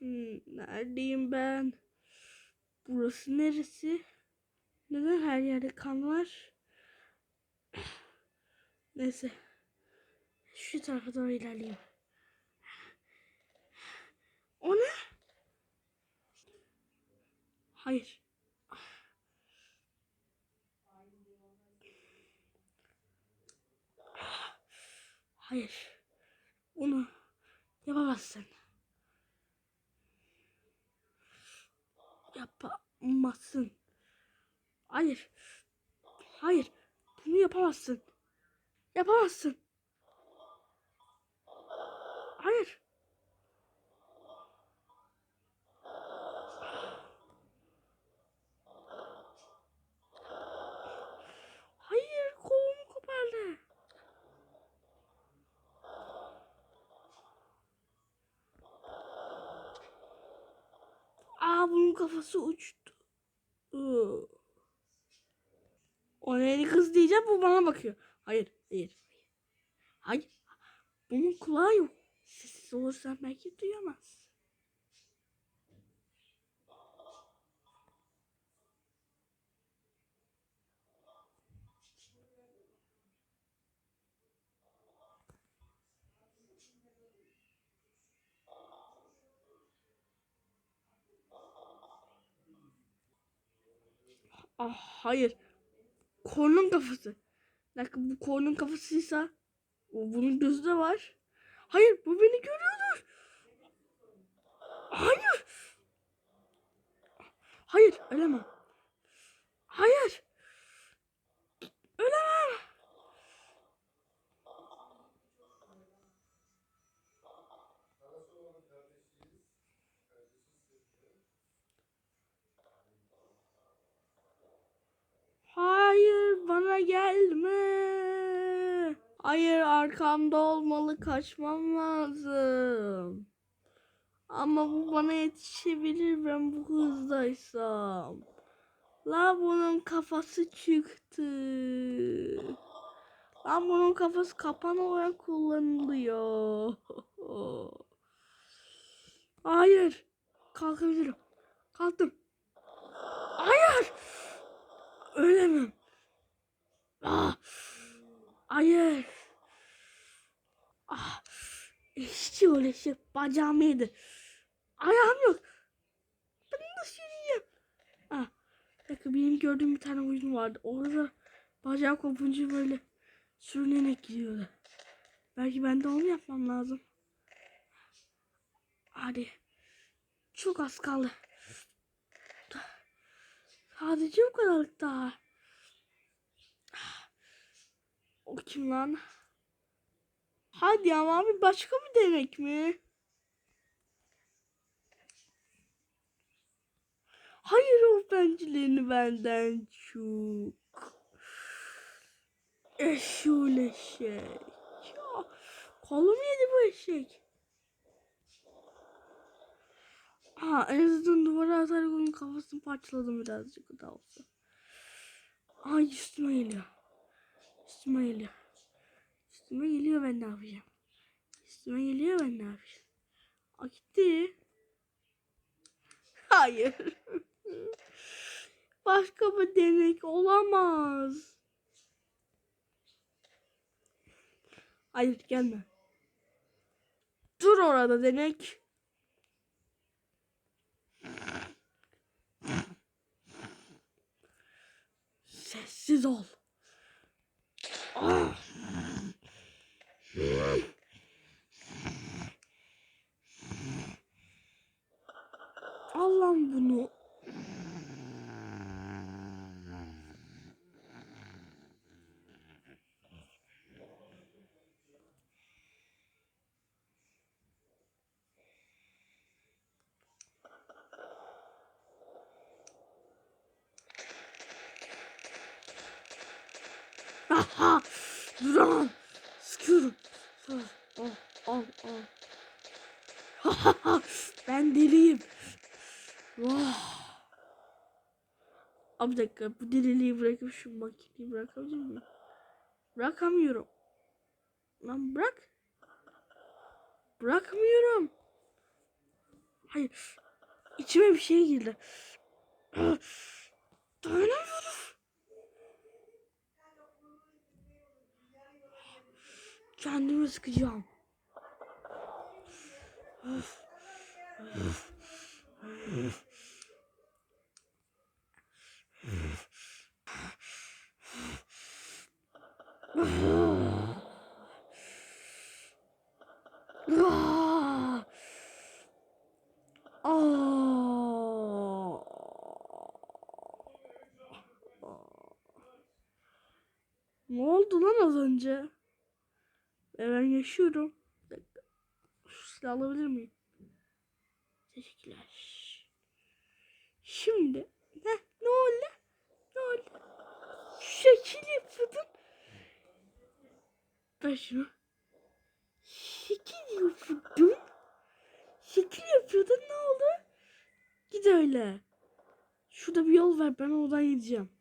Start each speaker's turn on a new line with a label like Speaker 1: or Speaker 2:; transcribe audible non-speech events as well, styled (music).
Speaker 1: Neredeyim ben? Burası neresi? Neden her yerde kan var? Neyse. Şu tarafa doğru ilerleyeyim. O ne? Hayır. Hayır. Onu yapamazsın. Yapamazsın. Hayır. Hayır. Bunu yapamazsın. Yapamazsın. Hayır. Kafası uçtu. O neydi kız diyeceğim bu bana bakıyor. Hayır, hayır. Hayır. Bunun kulağı yok. Sessiz olursan belki duyamaz. Ah hayır. Kornun kafası. Bir dakika bu kornun kafasıysa o bunun gözü de var. Hayır bu beni görüyordur. Hayır. Hayır ölemem. Hayır. Ölemem. Gelme. Hayır arkamda olmalı kaçmam lazım. Ama bu bana yetişebilir ben bu hızdaysam. La bunun kafası çıktı. Lan bunun kafası kapan olarak kullanılıyor. (laughs) Hayır. Kalkabilirim. Kalktım. Hayır. Ölemem. Ah. Hayır. Ah. Hiç öyle şey. Bacağım yedi. Ayağım yok. Ben nasıl yürüyeyim? Ah. Dakika benim gördüğüm bir tane oyun vardı. Orada bacağı kopunca böyle sürünerek gidiyordu. Belki ben de onu yapmam lazım. Hadi. Çok az kaldı. Sadece bu kadarlık daha. O kim lan? Hadi ama bir başka bir denek mi? Hayır o bencilerini benden çok. Eşul eşek. Ya, kolum yedi bu eşek. Ha en azından duvara atarak onun kafasını parçaladım birazcık da olsa. Ay üstüme geliyor. Üstüme geliyor. Üstüme geliyor ben ne yapacağım? Üstüme geliyor ben ne yapacağım? A gitti. Hayır. (laughs) Başka bir denek olamaz. Hayır gelme. Dur orada denek. Sessiz ol. Ah. Allah'ım bunu. Aha! Duramam. Sıkıyorum. Al, al, al, ben deliyim. Vah. Abi dakika bu deliliği bırakıp şu makineyi bırakabilir miyim? Bırakamıyorum. Lan bırak. Bırakmıyorum. Hayır. İçime bir şey girdi. (clears throat) Dayanamıyorum. Kendimi sıkacağım. Ah! Ah! Ne oldu lan az önce? E ben yaşıyorum. Şu silahı alabilir miyim? Teşekkürler. Şimdi. Heh, ne oldu? Ne oldu? Şekil yapıyordun. Ben şunu. Şekil yapıyordun. Şekil yapıyordun ne oldu? Git öyle. Şurada bir yol ver ben oradan gideceğim.